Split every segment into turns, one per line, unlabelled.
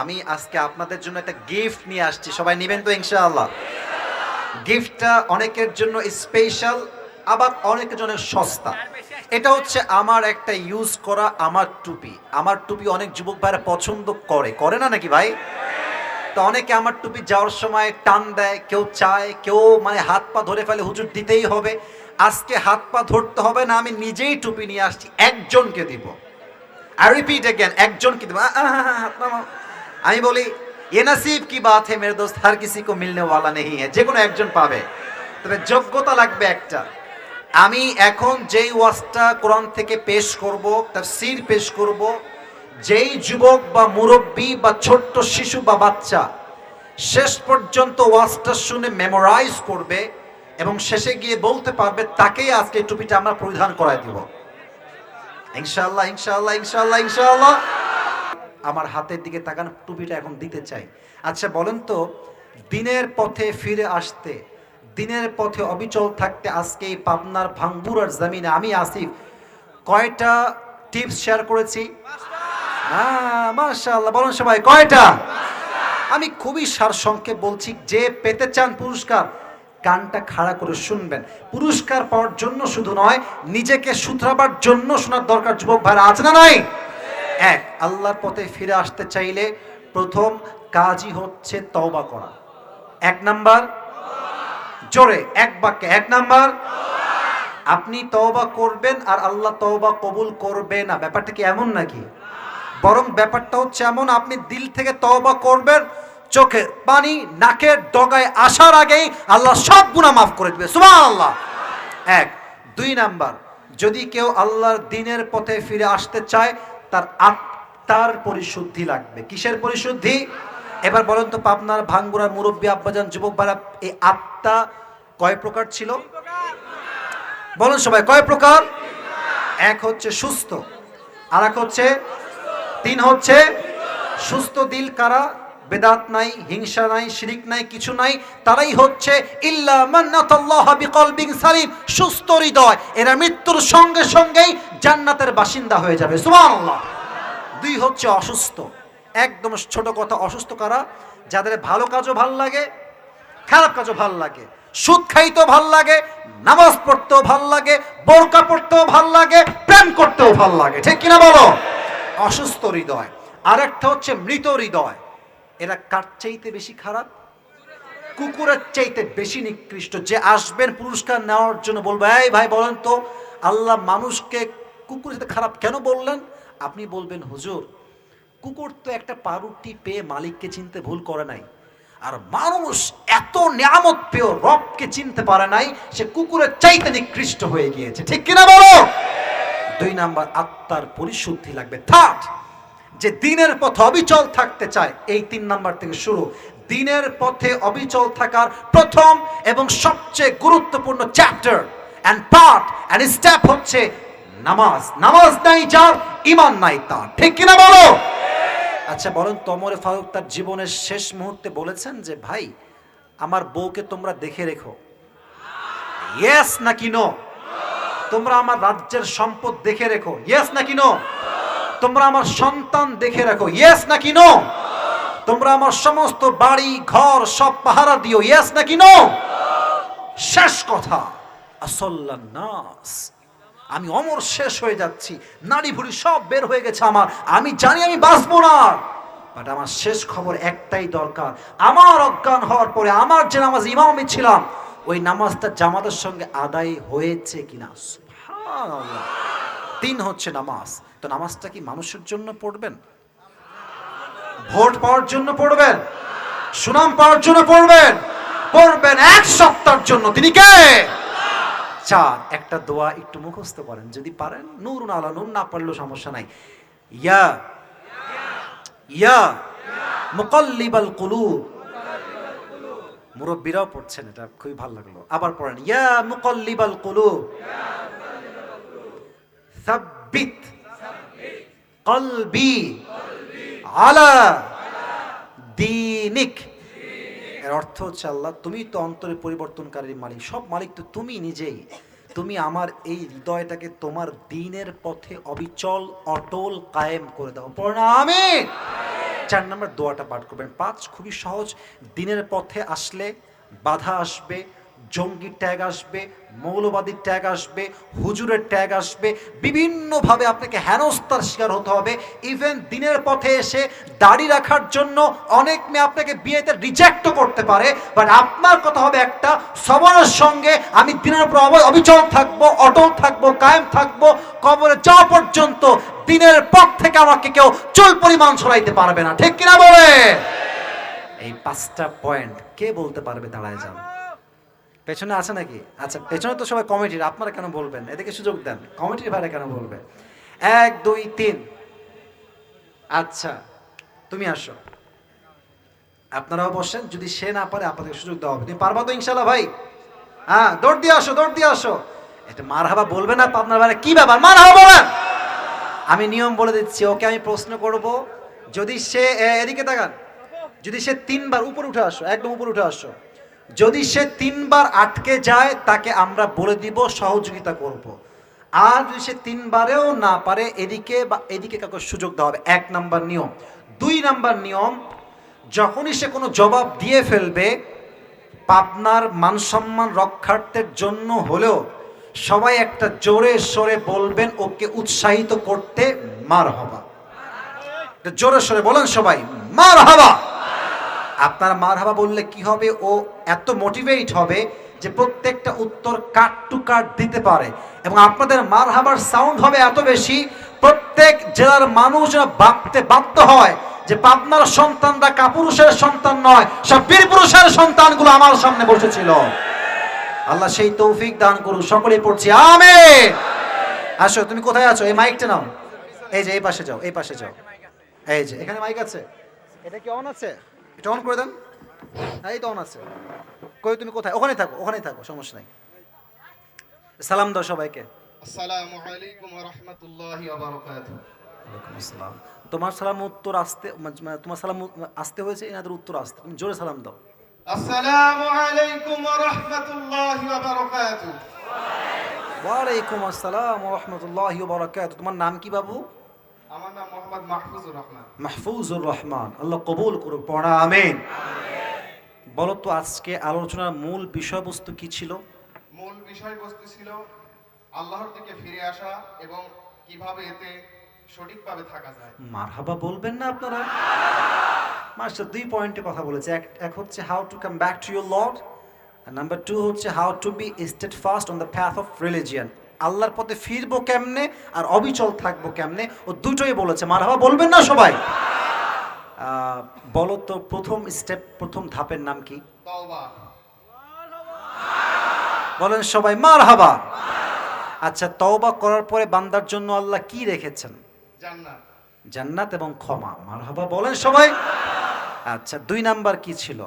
আমি আজকে আপনাদের জন্য একটা গিফট নিয়ে আসছি। সবাই নেবেন তো ইনশাআল্লাহ? গিফটটা অনেকের জন্য স্পেশাল আবার অনেকের জন্য সস্তা। এটা হচ্ছে আমার একটা ইউজ করা আমার টুপি। আমার টুপি অনেক যুবক ভাইরা পছন্দ করে। করে না নাকি ভাই? তো অনেকে আমার টুপি যাওয়ার সময় টান দেয়, কেউ চায়, কেউ মানে হাত পা ধরে ফেলে হুজুর দিতেই হবে। আজকে হাত পা ধরতে হবে না, আমি নিজেই টুপি নিয়ে আসছি, একজনকে দিব। আর রিপিট অ্যাগেন একজনকে দেবো। আমি বলি, এ নাসিব কি বাত হে মেরে দোস্ত, হার কিসি কো মিলনে ওয়ালা নেই হ্যাঁ যে কোনো একজন পাবে। তবে যোগ্যতা লাগবে একটা। আমি এখন যেই ওয়াজটা কোরআন থেকে পেশ করব তাফসীর পেশ করব, যেই যুবক বা মুরব্বী বা ছোট্ট শিশু বা বাচ্চা শেষ পর্যন্ত ওয়াজটা শুনে মেমোরাইজ করবে এবং শেষে গিয়ে বলতে পারবে, তাকেই আজকে টুপিটা আমরা পরিধান করায় দিব। ইনশাআল্লাহ ইনশাআল্লাহ ইনশাআল্লাহ ইনশাআল্লাহ। আমার হাতের দিকে তাকান, টুপিটা এখন দিতে চাই। আচ্ছা বলেন তো, দিনের পথে ফিরে আসতে, দিনের পথে অবিচল থাকতে আজকে এই পাবনার ভাঙ্গুরার জামিনে আমি আসিফ। কয়টা টিপস শেয়ার করেছি? হ্যাঁ মাশাআল্লাহ, বলুন সবাই, কয়টা? আমি খুবই সারসংক্ষেপ বলছি, যে পেতে চান পুরস্কার কানটা খাড়া করে শুনবেন। পুরস্কার পাওয়ার জন্য শুধু নয়, নিজেকে শুধরাবার জন্য শোনার দরকার, যুবক ভাইরা, আছে না নাই? এক, আল্লাহর পথে ফিরে আসতে চাইলে প্রথম কাজই হচ্ছে তওবা করা। এক নাম্বার, জোরে, এক বাক্যে, এক নাম্বার, আপনি তওবা করবেন আর আল্লাহ তওবা কবুল করবে না। ব্যাপারটা কি এমন নাকি? বরং ব্যাপারটা হচ্ছে এমন, আপনি দিল থেকে তওবা করবেন চোখের পানি নাকের ডগায় আসার আগেই আল্লাহ সব গুনাহ মাফ করে দেবে। সুবহানাল্লাহ। এক। দুই নাম্বার, যদি কেউ আল্লাহর দিনের পথে ফিরে আসতে চায় তার আত্মার পরিশুদ্ধি লাগবে। কিসের পরিশুদ্ধি? এবার বলেন তো পাবনার ভাঙ্গুরার মুরব্বী আব্বাজান যুবক বারা এই আত্মা কয় প্রকার ছিল? বলুন সবাই, কয় প্রকার? এক হচ্ছে সুস্থ আর এক হচ্ছে, তিন হচ্ছে সুস্থ দিল কারা? বেদাত নাই, হিংসা নাই, শিরিক নাই, কিছু নাই, তারাই হচ্ছে সালিম, সুস্থ হৃদয়। এরা মৃত্যুর সঙ্গে সঙ্গেই জান্নাতের বাসিন্দা হয়ে যাবে। দুই হচ্ছে অসুস্থ। একদম ছোট কথা, অসুস্থ কারা? যাদের ভালো কাজও ভালো লাগে, খারাপ কাজও ভালো লাগে, সুদ খাইতেও ভালো লাগে, নামাজ পড়তেও ভালো লাগে, বোরকা পড়তেও ভালো লাগে, প্রেম করতেও ভালো লাগে। ঠিক কিনা বলো? অসুস্থ হৃদয়। আর একটা হচ্ছে মৃত হৃদয়। এরা কার চাইতে বেশি খারাপ? কুকুরের চাইতে বেশি নিকৃষ্ট। যে আসবেন পুরস্কার নেওয়ার জন্য বলব, এই ভাই, বলেন তো, আল্লাহ মানুষকে কুকুরের সাথে খারাপ কেন বললেন? আপনি বলবেন, হুজুর, কুকুর তো একটা পাউরুটি পেয়ে মালিককে চিনতে ভুল করে নাই। আর মানুষ এত নিয়ামত পেয়েও রবকে চিনতে পারে নাই, সে কুকুরের চাইতে নিকৃষ্ট হয়ে গিয়েছে। ঠিক কিনা বলো? দুই নাম্বার, আত্মার পরিশুদ্ধি লাগবে। থার্ড যে দিনের পথে অবিচল থাকতে চায়, এই তিন নাম্বার থেকে শুরু। দিনের পথে অবিচল থাকার প্রথম এবং সবচেয়ে গুরুত্বপূর্ণ chapter and part and step হচ্ছে নামাজ। নামাজ নাই, যার ইমান নাই তার। ঠিক কিনা বলো? আচ্ছা বলেন তমরে ফারুক তার জীবনের শেষ মুহূর্তে বলেছেন যে, ভাই, আমার বউকে তোমরা দেখে রেখো। ইয়েস নাকি নো তোমরা আমার রাজ্যের সম্পদ দেখে রেখো। ইয়েস নাকি নো তোমরা আমার সন্তান দেখে রাখো। ইয়েস নাকি নো তোমরা আমার সমস্ত বাড়ি, ঘর, সব পাহারা দিও। ইয়েস নাকি নো শেষ কথা। নাস। আমি অমর শেষ হয়ে যাচ্ছি। নারী ভুড়ি সব বের হয়ে গেছে আমার। আমি জানি আমি বাঁচবো না। বাট আমার শেষ খবর একটাই দরকার। আমার অজ্ঞান হওয়ার পরে আমার যে নামাজ ইমামে ছিলাম, ওই নামাজটা জামাতের সঙ্গে আদায় হয়েছে কিনা। তিন হচ্ছে নামাজ। তো নামাজটা কি মানুষের জন্য পড়বেন? ভোট পাওয়ার জন্য পড়বেন? সুনাম পাওয়ার জন্য পড়বেন? পড়বেন এক সপ্তাহের জন্য। তিনি কে? চার একটা দোয়া একটু মুখস্থ করেন। যদি পারেন নূর আলা নূর, না পারলেও সমস্যা নাই। ইয়া ইয়া, মুকাল্লিবাল কুলুব। মুরব্বীরাও পড়ছেন, এটা খুবই ভালো লাগল। আবার পড়েন, ইয়া মুকাল্লিবাল কুলুব। সাব্বিত। কলবি আলা দিনিক। এর অর্থ হচ্ছে আল্লাহ, তুমি তো অন্তরে পরিবর্তনকারী মালিক। সব মালিক তো তুমি নিজেই। তুমি আমার এই হৃদয়টাকে তোমার দিনের পথে অবিচল, অটল, কায়েম করে দাও। পড়না আমি চার নম্বর দোয়াটা পাঠ করবেন। পাঁচ খুবই সহজ। দিনের পথে আসলে বাধা আসবে জঙ্গি ট্যাগ আসবে মৌলবাদী ট্যাগ আসবে, হুজুরের ট্যাগ আসবে, বিভিন্নভাবে আপনাকে হেনস্থার শিকার হতে হবে। ইভেন দিনের পথে এসে দাড়ি রাখার জন্য অনেক মেয়ে আপনাকে বিয়েতে রিজেক্টও করতে পারে। বাট আপনার কথা হবে একটা, সবরের সঙ্গে আমি দিনের পর অবিচল থাকব, অটল থাকব, কায়েম থাকব, কবরে যাওয়া পর্যন্ত দিনের পথ থেকে আমাকে কেউ চুল পরিমাণ ছড়াইতে পারবে না। ঠিক কিনা বলে এই পাঁচটা পয়েন্ট কে বলতে পারবে? দাঁড়ায় যান। পেছনে আছে নাকি? আচ্ছা পেছনে তো সবাই কমিটির আপনারা কেন বলবেন? এদিকে সুযোগ দেন। কমিটির ভাইরা কেন বলবে? এক, দুই, তিন। আচ্ছা তুমি আসো। আপনারাও বসেন, যদি সে না পারে আপনাদের সুযোগ দেওয়া হবে। তুমি পারবা তো ইনশাল্লাহ ভাই? হ্যাঁ দৌড় দিয়ে আসো, দৌড় দিয়ে আসো। এটা মার হাবা বলবে না আপনার বারে কি ব্যাপার? মার হাবা বলেন আমি নিয়ম বলে দিচ্ছি, ওকে আমি প্রশ্ন করব, যদি সে এদিকে তাকান। যদি সে তিনবার উপরে উঠে আসো, একদম উপরে উঠে আসো। যদি সে তিনবার আটকে যায়, তাকে আমরা বলে দিব, সহযোগিতা করব। আর যদি সে তিনবারেও না পারে, এদিকে বা এদিকে কাউকে সুযোগ দেওয়া হবে। এক নাম্বার নিয়ম। দুই নাম্বার নিয়ম, যখনই সে কোনো জবাব দিয়ে ফেলবে, পাবনার মান সম্মান রক্ষার্থের জন্য হলেও সবাই একটা জোরে সরে বলবেন, ওকে উৎসাহিত করতে মার হবা জোরে সরে বলেন সবাই মার হাবা আপনার মার হাবা বললে কি হবে? ও এত মোটিভেট হবে যে প্রত্যেকটা উত্তর কাট টু কাট দিতে পারে। এবং আপনাদের মার হাবার সাউন্ড হবে এত বেশি, প্রত্যেক জেলার মানুষ ভাবতে বাধ্য হয় যে পাবনার সন্তানরা কাপুরুষের সন্তান নয়, সব বীর পুরুষের সন্তানগুলো আমার সামনে বসেছিল। আল্লাহ সেই তৌফিক দান করুন সকলেই পড়ছি, আমেন। আসো, তুমি কোথায় আছো? এই মাইকটা নাও। এই যে, এই পাশে যাও, এই পাশে যাও। এই যে, এখানে মাইক আছে? এটা কি অন আছে? এটা অন করে দেন। হ্যাঁ এই তো অন আছে। কই তুমি কোথায়? ওখানেই থাকো ওখানেই থাকো সমস্যা নাই। সালাম দাও সবাইকে।
আসসালামু আলাইকুম ওয়া রাহমাতুল্লাহি ওয়া বারাকাতুহু।
ওয়ালাইকুম আসসালাম। তোমার সালাম উত্তর আসতে মানে তোমার সালাম আসতে হয়েছে এনাদের উত্তর আসতে। তুমি জোরে সালাম দাও।
আসসালামু আলাইকুম ওয়া রাহমাতুল্লাহি ওয়া বারাকাতুহু।
ওয়ালাইকুম আসসালাম রহমতুল্লাহ বরাকাত তোমার নাম কি বাবু?
আমার নাম মোহাম্মদ মাহফুজুর রহমান।
মাহফুজুর রহমান। আল্লাহ কবুল করুক পড়া আমিন। বলো তো আজকে আলোচনার মূল বিষয়বস্তু কি ছিল?
মূল বিষয়বস্তু ছিল আল্লাহর দিকে ফিরে আসা এবং কীভাবে এতে সঠিকভাবে থাকা যায়।
মারহাবা বলবেন না আপনারা? মাস্টার দুই পয়েন্টে কথা বলেছে। এক এক হচ্ছে how to come back to your lord number two হচ্ছে how to be steadfast on the path of religion আল্লাহর পথে ফিরবো কেমনে আর অবিচল থাকব কেমনে? ও দুটোই বলেছে। মারহাবা বলবেন না সবাই? বলো তো প্রথম স্টেপ প্রথম ধাপের নাম কি?
তওবা।
বলেন সবাই মার হাবা আচ্ছা তওবা করার পরে বান্দার জন্য আল্লাহ কি রেখেছেন?
জান্নাত।
জান্নাত এবং ক্ষমা। মারহাবা বলেন সবাই। আচ্ছা দুই নাম্বার কি ছিল?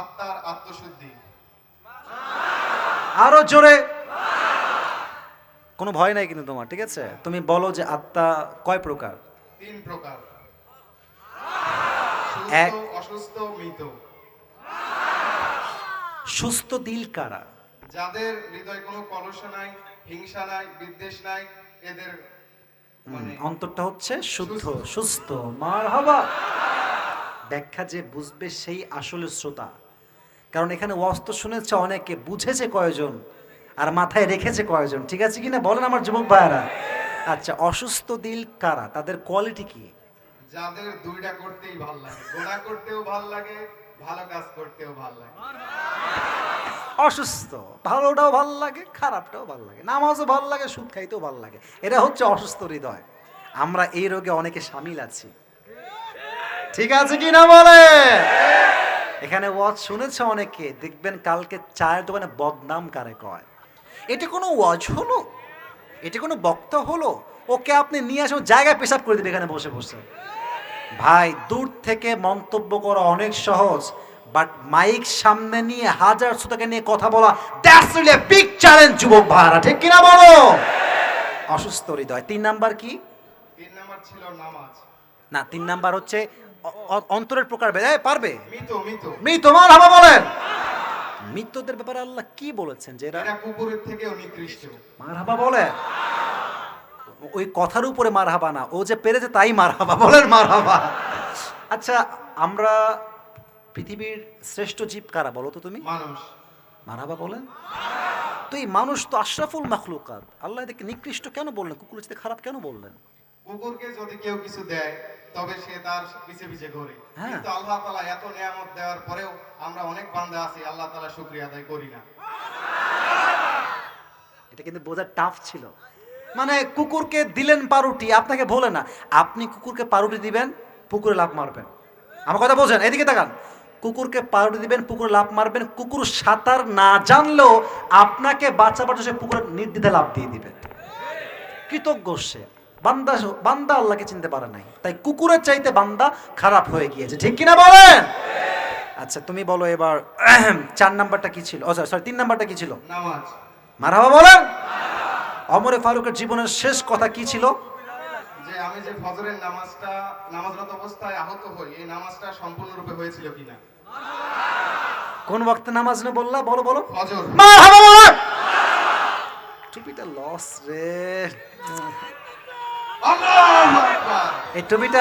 আত্মার আত্মশুদ্ধি।
আরও জোরে। কোনো ভয় নাই কিন্তু তোমার ঠিক আছে? তুমি বলো যে আত্মা কয় প্রকার?
তিন প্রকার।
এক-
অসুস্থ মৃত।
সুস্থ দিল কারা?
যাদের হৃদয় কোনো কলুষ নাই হিংসা নাই বিদ্বেষ নাই এদের মানে
অন্তরটা হচ্ছে শুদ্ধ সুস্থ। মার হবা ব্যাখ্যা যে বুঝবে সেই আসলে শ্রোতা। কারণ এখানে অস্ত্র শুনেছে অনেকে বুঝেছে কয়জন? আর মাথায় রেখেছে কয়জন ঠিক আছে কিনা? বলেন আমার যুবক ভাইয়ারা। আচ্ছা অসুস্থ দিল কারা? তাদের কোয়ালিটি কি?
যাদের দুইটা করতেই ভালো লাগে গোনা করতেও ভালো লাগে ভালো কাজ করতেও ভালো লাগে।
অসুস্থ ভালোটাও ভালো লাগে খারাপটাও ভালো লাগে নামাজও ভালো লাগে সুদ খাইতেও ভালো লাগে। এটা হচ্ছে অসুস্থ হৃদয়। আমরা এই রোগে অনেকে সামিল আছি। ঠিক আছে কি না বলে এখানে ওয়াজ শুনেছে অনেকে দেখবেন কালকে চায়ের দোকানে বদনাম কারে কয়? এটা কোনো ওয়াজ হলো? এটা কোনো বক্তা হলো? ওকে আপনি নিয়ে আসুন জায়গায় পেশাব করে দিবে এখানে বসে বসে। ভাই দূর থেকে মন্তব্য করা অনেক সহজ বাট মাইক সামনে নিয়ে হাজার শ্রোতাকে নিয়ে কথা বলা দ্যাটস রিলি বিগ চ্যালেঞ্জ যুবক ভাইরা ঠিক কিনা বলো? অসুস্থ হৃদয় তিন নাম্বার কি?
তিন নাম্বার ছিল নামাজ।
না তিন নাম্বার হচ্ছে অন্তরের প্রকার। এই, পারবে?
মৃত মৃত
মৃত মার হাবা বলেন। মৃত্যুদের ব্যাপারে আল্লাহ কি বলেছেন যে এরা
কুকুরের থেকেও নিকৃষ্ট।
মার হাবা বলে? ওই কথার উপরে মার হাবা না। ও যে পেরেছে তাই মার হাবা বলেন মার হাবা আচ্ছা আমরা পৃথিবীর শ্রেষ্ঠ জীব কারা বলো তো তুমি?
মানুষ।
মারাবা বলেন? তো এই মানুষ তো আশরাফুল মাখলুকাত। আল্লাহ এদেরকে নিকৃষ্ট কেন বললেন? কুকুর খারাপ কেন বললেন?
কুকুরকে যদি কেউ কিছু দেয় তবে সে তার পিছে পিছে ঘোরে।
হ্যাঁ।
কিন্তু আল্লাহ তালা এত নিয়ামত দেওয়ার পরেও আমরা অনেক বান্দা আছি আল্লাহ তাআলা শুকরিয়া আদায় করি না।
এটা কিন্তু বোঝা টাফ ছিল। মানে কুকুরকে দিলেন পাউরুটি আপনাকে বলে না আপনি কুকুরকে পাউরুটি দিবেন পুকুরে লাভ মারবেন। আমার কথা বোঝেন এদিকে তাকান। কুকুরকে পাউরুটি দিবেন পুকুরে লাভ মারবেন কুকুর সাঁতার না জানলেও আপনাকে বাঁচাবার জন্য সে পুকুরে নির্দ্বিধায় লাভ দিয়ে দিবে। কৃতজ্ঞ সে। বান্দা বান্দা আল্লাহকে চিনতে পারে নাই। তাই কুকুরের চাইতে বান্দা খারাপ হয়ে গিয়েছে। ঠিক কিনা বলেন? আচ্ছা তুমি বলো এবার চার নাম্বারটা কি ছিল? ও সরি তিন নাম্বারটা কি ছিল? মারহাবা বলেন? অমরে ফারুকের জীবনের শেষ কথা কি ছিল?
আমি যে ফজরের নামাজটা নামাজরত অবস্থায় আহত হই এই নামাজটা সম্পূর্ণরূপে হয়েছিল কিনা?
কোন বক্তে নামাজ না বললা? বলো বলো।
ফজর।
মারহাবা বলেন? টুপিটা লস রে। এই টুপিটা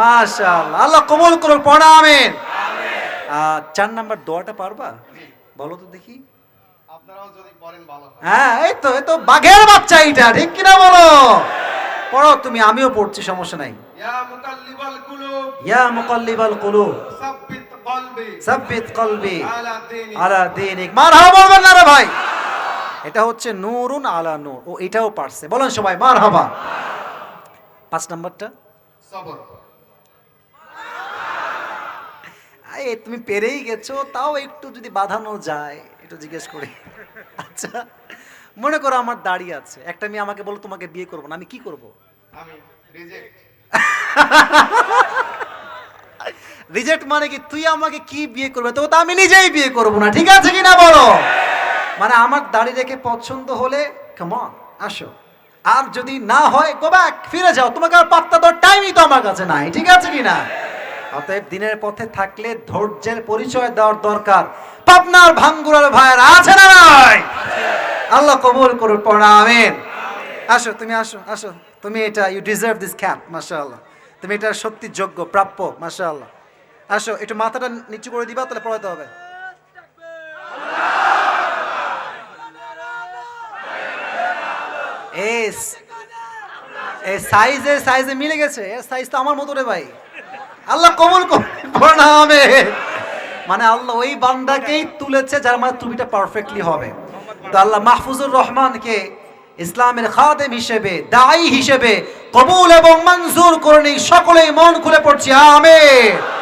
মাশাআল্লাহ। আল্লাহ কবুল করুন পড়া আমিন। চার নাম্বার দোয়াটা পারবা? বলো তো দেখি।
হয়।
এই তো এই তো বাঘের বাচ্চা এইটা ঠিক কিনা বলো? পড়ো তুমি আমিও পড়ছি সমস্যা নাই।
ইয়া মুকাল্লিবাল কুলুব। সাব্বিত কলবি। আলা দীনি
দিনিক। মারহাবা বলবেন না রে ভাই। এটা হচ্ছে নূরুন আলা নূর। ও এটাও পারছে। বলেন সবাই মারহাবা। পাঁচ নাম্বারটা?
সবর।
আরে তুমি পেরেই গেছো তাও একটু যদি বাঁধানো যায় একটু জিজ্ঞেস করি। আচ্ছা মনে করো আমার দাড়ি আছে একটা মেয়ে আমাকে বলো তোমাকে বিয়ে করব না আমি কি করব?
আমি রিজেক্ট
রিজেক্ট মানে কি? তুই আমাকে কি বিয়ে করবে? তো তো আমি নিজেই বিয়ে করব না ঠিক আছে কি না বলো? মানে আমার দাড়ি রেখে পছন্দ হলে কেমন আসো। আর যদি না হয় গো ব্যাক ফিরে যাও। তোমাকে আর পাত্তা দেওয়ার টাইমই তো আমার কাছে নাই, ঠিক আছে কি না অতএব দিনের পথে থাকলে ধৈর্যের পরিচয় দেওয়ার দরকার। পাবনার ভাঙ্গুরার ভাইয়ের আছে না নাই? আল্লাহ কবুল করুন পড়া, আমিন। আসো, তুমি আসো আসো। তুমি এটা ইউ ডিজার্ভ দিস ক্যাপ মাশাআল্লাহ। তুমি এটা সত্যি যোগ্য, প্রাপ্য, মাশাআল্লাহ। আসো, একটু মাথাটা নিচু করে দিবা, তাহলে পড়াতে হবে। এস এই সাইজে সাইজে মিলে গেছে। এর সাইজ তো আমার মতো রে ভাই। আল্লাহ কবুল হবে। মানে আল্লাহ ওই বান্দাকেই তুলেছে যার মানে টুপিটা পারফেক্টলি হবে। তো আল্লাহ মাহফুজুর রহমানকে ইসলামের খাদেম হিসেবে, দায়ী হিসেবে কবুল এবং মঞ্জুর করে সকলেই মন খুলে পড়ছি। আমেন।